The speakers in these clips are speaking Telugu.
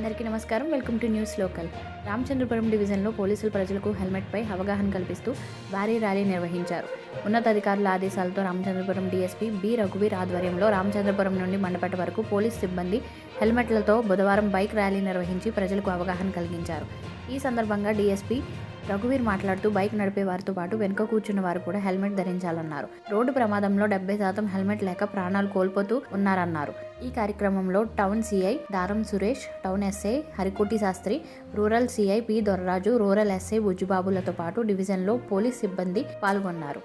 అందరికీ నమస్కారం. Welcome to news local. Ramachandrapuram డివిజన్లో పోలీసులు ప్రజలకు హెల్మెట్పై అవగాహన కల్పిస్తూ భారీ ర్యాలీ నిర్వహించారు. ఉన్నతాధికారుల ఆదేశాలతో రామచంద్రపురం డీఎస్పీ బి రఘువీర్ ఆధ్వర్యంలో రామచంద్రపురం నుండి మండపట వరకు పోలీస్ సిబ్బంది హెల్మెట్లతో బుధవారం బైక్ ర్యాలీ నిర్వహించి ప్రజలకు అవగాహన కలిగించారు. ఈ సందర్భంగా డీఎస్పీ రఘువీర్ మాట్లాడుతూ బైక్ నడిపే వారితో పాటు వెనుక కూర్చున్న వారు కూడా హెల్మెట్ ధరించాలన్నారు. రోడ్డు ప్రమాదంలో డెబ్బై శాతం హెల్మెట్ లేక ప్రాణాలు కోల్పోతూ ఉన్నారన్నారు. ఈ కార్యక్రమంలో town CI Daram Suresh town SI Harikoti Sastri rural CI P Dorraju rural SI బుజ్జుబాబులతో పాటు డివిజన్లో పోలీస్ సిబ్బంది పాల్గొన్నారు.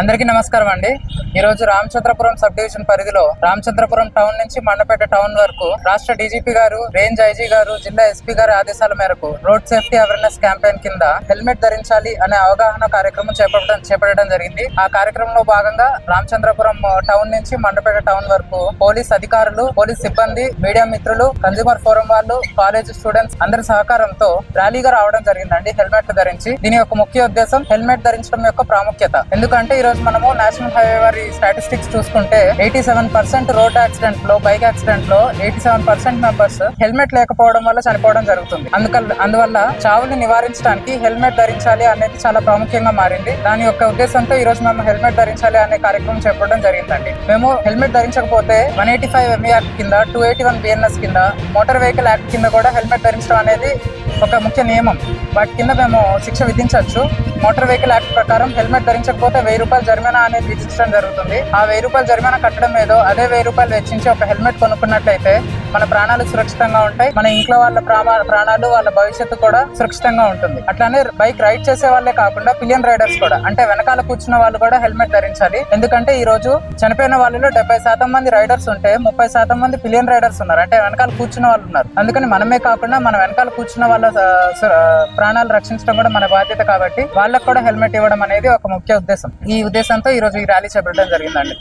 అందరికీ నమస్కారం అండి. ఈ రోజు రామచంద్రపురం సబ్ డివిజన్ పరిధిలో రామచంద్రపురం టౌన్ నుంచి మండపేట టౌన్ వరకు రాష్ట్ర డీజీపీ గారు రేంజ్ ఐజీ గారు జిల్లా ఎస్పీ గారి ఆదేశాల మేరకు రోడ్ సేఫ్టీ అవేర్నెస్ క్యాంపెయిన్ కింద హెల్మెట్ ధరించాలి అనే అవగాహన కార్యక్రమం చేపట్టడం చేపట్టడం జరిగింది. ఆ కార్యక్రమంలో భాగంగా రామచంద్రపురం టౌన్ నుంచి మండపేట టౌన్ వరకు పోలీస్ అధికారులు పోలీస్ సిబ్బంది మీడియా మిత్రులు కన్జ్యూమర్ ఫోరం వాళ్ళు కాలేజ్ స్టూడెంట్స్ అందరి సహకారంతో ర్యాలీగా రావడం జరిగిందండి హెల్మెట్ ధరించి. దీని యొక్క ముఖ్య ఉద్దేశం హెల్మెట్ ధరించడం యొక్క ప్రాముఖ్యత. ఎందుకంటే ఈ రోజు మనము నేషనల్ హైవే వారి స్టాటిస్టిక్స్ చూసుకుంటే ఎయిటీ సెవెన్ పర్సెంట్ రోడ్ యాక్సిడెంట్లో బైక్ యాక్సిడెంట్లో eighty seven percent members helmet లేకపోవడం వల్ల చనిపోవడం జరుగుతుంది. అందుకల్ అందువల్ల చావుని నివారించడానికి హెల్మెట్ ధరించాలి అనేది చాలా ప్రాముఖ్యంగా మారింది. దాని యొక్క ఉద్దేశంతో ఈ రోజు మేము హెల్మెట్ ధరించాలి అనే కార్యక్రమం చేపట్టడం జరిగిందండి. మేము helmet ధరించకపోతే one eighty five M A act కింద two eighty one B N S కింద మోటార్ వెహికల్ యాక్ట్ కింద కూడా హెల్మెట్ ధరించడం అనేది ఒక ముఖ్య నియమం. వాటి కింద మేము శిక్ష విధించవచ్చు. మోటార్ వెహికల్ యాక్ట్ ప్రకారం హెల్మెట్ ధరించకపోతే వెయ్యి రూపాయలు జరిమానా అనేది విధించడం జరుగుతుంది. ఆ వెయ్యి రూపాయలు జరిమానా కట్టడం ఏదో అదే వెయ్యి రూపాయలు వెచ్చించి ఒక హెల్మెట్ కొనుక్కున్నట్లయితే మన ప్రాణాలు సురక్షితంగా ఉంటాయి. మన ఇంట్లో వాళ్ళ ప్రాణాలు వాళ్ళ భవిష్యత్తు కూడా సురక్షితంగా ఉంటుంది. అట్లానే బైక్ రైడ్ చేసే వాళ్ళే కాకుండా పిలియన్ రైడర్స్ కూడా అంటే వెనకాల కూర్చున్న వాళ్ళు కూడా హెల్మెట్ ధరించాలి. ఎందుకంటే ఈ రోజు చనిపోయిన వాళ్ళలో డెబ్బై శాతం మంది రైడర్స్ ఉంటే ముప్పై శాతం మంది పిలియన్ రైడర్స్ ఉన్నారు. అంటే వెనకాల కూర్చున్న వాళ్ళు ఉన్నారు. అందుకని మనమే కాకుండా మన వెనకాల కూర్చున్న వాళ్ళ ప్రాణాలు రక్షించడం కూడా మన బాధ్యత కాబట్టి వాళ్ళ వాళ్ళకు కూడా హెల్మెట్ ఇవ్వడం అనేది ఒక ముఖ్య ఉద్దేశం. ఈ ఉద్దేశంతో ఈ రోజు ఈ ర్యాలీ చేపట్టడం జరిగిందండి.